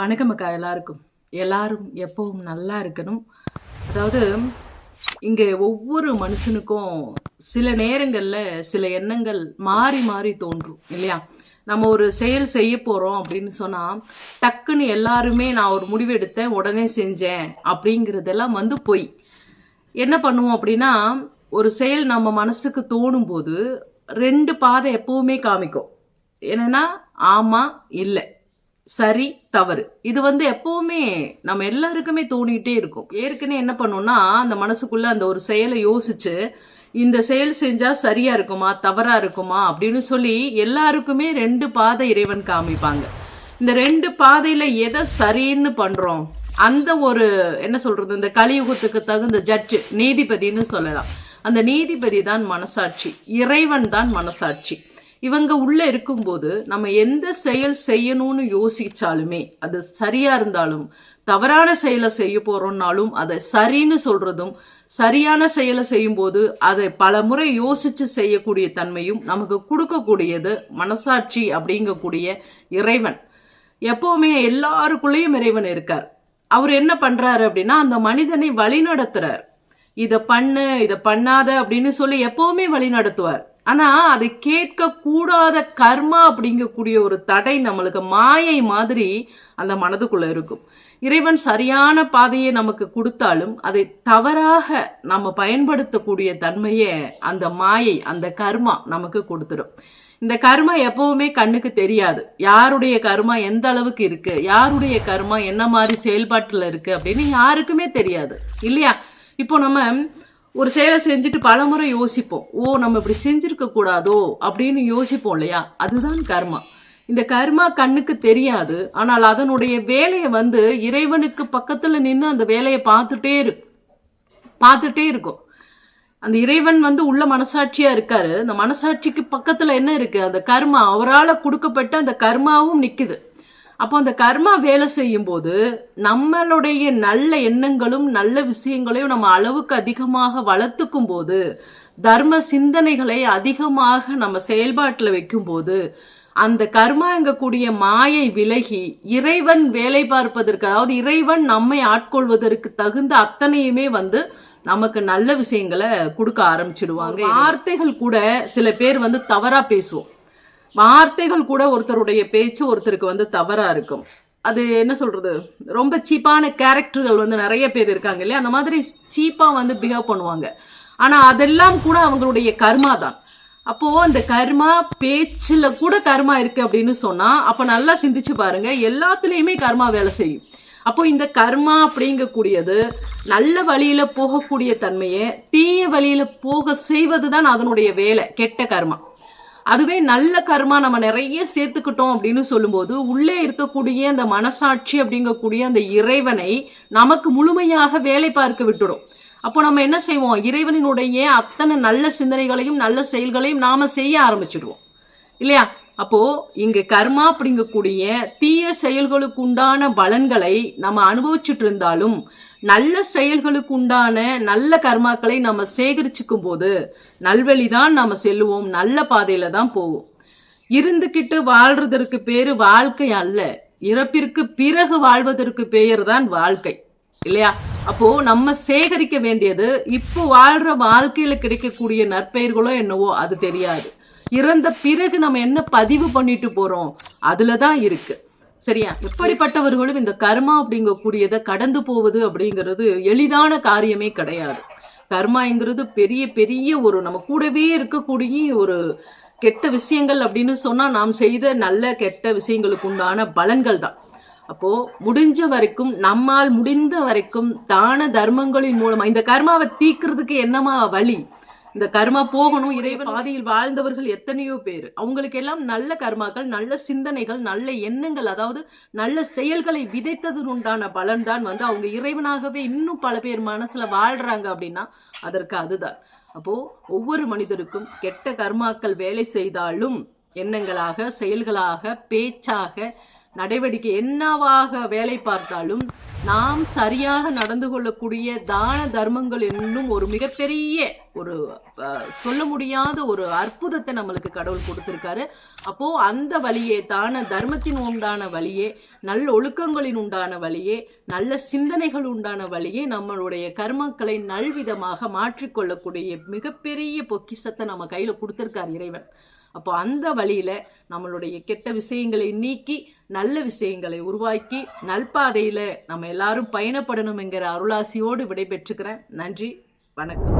வணக்கம் அக்கா எல்லாருக்கும். எல்லாரும் எப்பவும் நல்லா இருக்கணும். அதாவது இங்கே ஒவ்வொரு மனுஷனுக்கும் சில நேரங்களில் சில எண்ணங்கள் மாறி மாறி தோன்றும் இல்லையா? நம்ம ஒரு செயல் செய்ய போகிறோம் அப்படின்னு சொன்னால் டக்குன்னு எல்லாருமே நான் ஒரு முடிவு எடுத்தேன் உடனே செஞ்சேன் அப்படிங்கிறதெல்லாம் வந்து பொய். என்ன பண்ணுவோம் அப்படின்னா ஒரு செயல் நம்ம மனசுக்கு தோணும் போது ரெண்டு பாதை எப்பவுமே காமிக்கும். என்னன்னா ஆமாம் இல்லை. சரி தவறு. இது வந்து எப்பவுமே நம்ம எல்லாருக்குமே தோணிகிட்டே இருக்கும். ஏற்கனவே என்ன பண்ணோம்னா அந்த மனசுக்குள்ள அந்த ஒரு செயலை யோசிச்சு இந்த செயல் செஞ்சா சரியா இருக்குமா தவறா இருக்குமா அப்படின்னு சொல்லி எல்லாருக்குமே ரெண்டு பாதை இறைவன் காமிப்பாங்க. இந்த ரெண்டு பாதையில எதை சரின்னு பண்றோம் அந்த ஒரு என்ன சொல்றது இந்த கலியுகத்துக்கு தகுந்த ஜட்ஜு நீதிபதின்னு சொல்லலாம். அந்த நீதிபதி தான் மனசாட்சி இறைவன் தான் மனசாட்சி. இவங்க உள்ள இருக்கும்போது நம்ம எந்த செயல் செய்யணும்னு யோசிச்சாலுமே அது சரியா இருந்தாலும் தவறான செயலை செய்ய போறோம்னாலும் அதை சரின்னு சொல்றதும் சரியான செயலை செய்யும்போது அதை பல முறை யோசிச்சு செய்யக்கூடிய தன்மையும் நமக்கு கொடுக்கக்கூடியது மனசாட்சி அப்படிங்கக்கூடிய இறைவன். எப்பவுமே எல்லாருக்குள்ளேயும் இறைவன் இருக்கார். அவர் என்ன பண்றாரு அப்படின்னா அந்த மனிதனை வழிநடத்துறார். இதை பண்ணு இதை பண்ணாத அப்படின்னு சொல்லி எப்பவுமே வழி நடத்துவார் ஆனால் அதை கேட்கக்கூடாத கர்மா அப்படிங்கக்கூடிய ஒரு தடை நம்மளுக்கு மாயை மாதிரி அந்த மனதுக்குள்ளே இருக்கும். இறைவன் சரியான பாதையை நமக்கு கொடுத்தாலும் அதை தவறாக நம்ம பயன்படுத்தக்கூடிய தன்மையை அந்த மாயை அந்த கர்மா நமக்கு கொடுத்துரும். இந்த கர்மா எப்பவுமே கண்ணுக்கு தெரியாது. யாருடைய கர்மா எந்த அளவுக்கு இருக்கு? யாருடைய கர்மா என்ன மாதிரி செயல்பாட்டில் இருக்கு அப்படின்னு யாருக்குமே தெரியாது. இல்லையா? இப்போ நம்ம ஒரு செயலை செஞ்சுட்டு பலமுறை யோசிப்போம். ஓ நம்ம இப்படி செஞ்சிருக்க கூடாதோ அப்படின்னு யோசிப்போம் இல்லையா? அதுதான் கர்மா. இந்த கர்மா கண்ணுக்கு தெரியாது. ஆனால் அதனுடைய வேலையை வந்து இறைவனுக்கு பக்கத்துல நின்று அந்த வேலையை பார்த்துட்டே இரு. பார்த்துட்டே இருக்கும். அந்த இறைவன் வந்து உள்ள மனசாட்சியா இருக்காரு. அந்த மனசாட்சிக்கு பக்கத்துல என்ன இருக்கு? அந்த கர்மா. அவரால் கொடுக்கப்பட்ட அந்த கர்மாவும் நிக்குது. அப்போ அந்த கர்மா வேலை செய்யும் போது நம்மளுடைய நல்ல எண்ணங்களும் நல்ல விஷயங்களையும் நம்ம அளவுக்கு அதிகமாக வளர்த்துக்கும் போது தர்ம சிந்தனைகளை அதிகமாக நம்ம செயல்பாட்டில் வைக்கும்போது அந்த கர்மாங்கக்கூடிய மாயை விலகி இறைவன் வேலை பார்ப்பதற்கு அதாவது இறைவன் நம்மை ஆட்கொள்வதற்கு தகுந்த அத்தனையுமே வந்து நமக்கு நல்ல விஷயங்களை கொடுக்க ஆரம்பிச்சிடுவாங்க. வார்த்தைகள் கூட சில பேர் வந்து தவறா பேசுவோம். வார்த்தைகள் கூட ஒருத்தருடைய பேச்சு ஒருத்தருக்கு வந்து தவறா இருக்கும். அது என்ன சொல்றது? ரொம்ப சீப்பான கேரக்டர்கள் வந்து நிறைய பேர் இருக்காங்க இல்லையா? அந்த மாதிரி சீப்பா வந்து பிஹேவ் பண்ணுவாங்க. ஆனா அதெல்லாம் கூட அவங்களுடைய கர்மா தான். அப்போ அந்த கர்மா பேச்சில் கூட கர்மா இருக்கு அப்படின்னு சொன்னா அப்ப நல்லா சிந்திச்சு பாருங்க எல்லாத்துலேயுமே கர்மா வேலை செய்யும். அப்போ இந்த கர்மா அப்படிங்கக்கூடியது நல்ல வழியில போகக்கூடிய தன்மையை தீய வழியில போக செய்வது தான் அதனுடைய வேலை கெட்ட கர்மா. அதுவே நல்ல கர்மா நம்ம நிறைய சேர்த்துக்கிட்டோம் அப்படின்னு சொல்லும்போது உள்ளே இருக்கக்கூடிய அந்த மனசாட்சி அப்படிங்கக்கூடிய அந்த இறைவனை நமக்கு முழுமையாக வேலை பார்க்க விட்டுடும். அப்போ நம்ம என்ன செய்வோம்? இறைவனினுடைய அத்தனை நல்ல சிந்தனைகளையும் நல்ல செயல்களையும் நாம செய்ய ஆரம்பிச்சிடுவோம். இல்லையா? அப்போ இங்க கர்மா அப்படிங்கக்கூடிய தீய செயல்களுக்கு உண்டான பலன்களை நம்ம அனுபவிச்சுட்டு இருந்தாலும் நல்ல செயல்களுக்கு உண்டான நல்ல கர்மாக்களை நம்ம சேகரிச்சுக்கும் போது நல்வழிதான் நம்ம செல்லுவோம் நல்ல பாதையில தான் போவோம். இருந்துக்கிட்டு வாழ்றதற்கு பேரு வாழ்க்கை அல்ல. இறப்பிற்கு பிறகு வாழ்வதற்கு பெயர் தான் வாழ்க்கை. இல்லையா? அப்போ நம்ம சேகரிக்க வேண்டியது இப்போ வாழ்ற வாழ்க்கையில கிடைக்கக்கூடிய நற்பெயர்களோ என்னவோ அது தெரியாது. இறந்த பிறகு நம்ம என்ன பதிவு பண்ணிட்டு போறோம்? அதுல தான் இருக்கு. சரியா? எப்படிப்பட்டவர்களும் இந்த கர்மா அப்படிங்கக்கூடியதை கடந்து போவது அப்படிங்கிறது எளிதான காரியமே கிடையாது. கர்மாங்கிறது பெரிய பெரிய ஒரு நம்ம கூடவே இருக்கக்கூடிய ஒரு கெட்ட விஷயங்கள் அப்படின்னு சொன்னா நாம் செய்த நல்ல கெட்ட விஷயங்களுக்கு உண்டான பலன்கள் தான். அப்போ முடிஞ்ச வரைக்கும் நம்மால் முடிந்த வரைக்கும் தான தர்மங்களின் மூலமா இந்த கர்மாவை தீக்கிறதுக்கு என்னமா வழி? இந்த கர்மா போகணும் இறைவன் பாதையில் வாழ்ந்தவர்கள் எத்தனையோ பேர். அவங்களுக்கு எல்லாம் நல்ல கர்மாக்கள் நல்ல சிந்தனைகள் நல்ல எண்ணங்கள் அதாவது நல்ல செயல்களை விதைத்ததன் உண்டான பலன் தான் வந்து அவங்க இறைவனாகவே இன்னும் பல பேர் மனசுல வாழ்றாங்க அப்படின்னா அதற்கு அதுதான். அப்போ ஒவ்வொரு மனிதருக்கும் கெட்ட கர்மாக்கள் வேலை செய்தாலும் எண்ணங்களாக செயல்களாக பேச்சாக நடவடிக்கை என்னவாக வேலை பார்த்தாலும் நாம் சரியாக நடந்து கொள்ளக்கூடிய தான தர்மங்கள் என்னும் ஒரு மிகப்பெரிய ஒரு சொல்ல முடியாத ஒரு அற்புதத்தை நம்மளுக்கு கடவுள் கொடுத்திருக்காரு. அப்போ அந்த வழியே தான தர்மத்தின் உண்டான வழியே நல்ல ஒழுக்கங்களின் உண்டான வழியே நல்ல சிந்தனைகள் உண்டான வழியே நம்மளுடைய கர்மக்களை நல்விதமாக மாற்றிக்கொள்ளக்கூடிய மிகப்பெரிய பொக்கிசத்தை நம்ம கையில் கொடுத்திருக்கார் இறைவன். அப்போ அந்த வழியில் நம்மளுடைய கெட்ட விஷயங்களை நீக்கி நல்ல விஷயங்களை உருவாக்கி நல்பாதையில் நம்ம எல்லாரும் பயணப்படணும் என்கிற அருளாசியோடு விடைபெற்றுக்கிறேன். நன்றி வணக்கம்.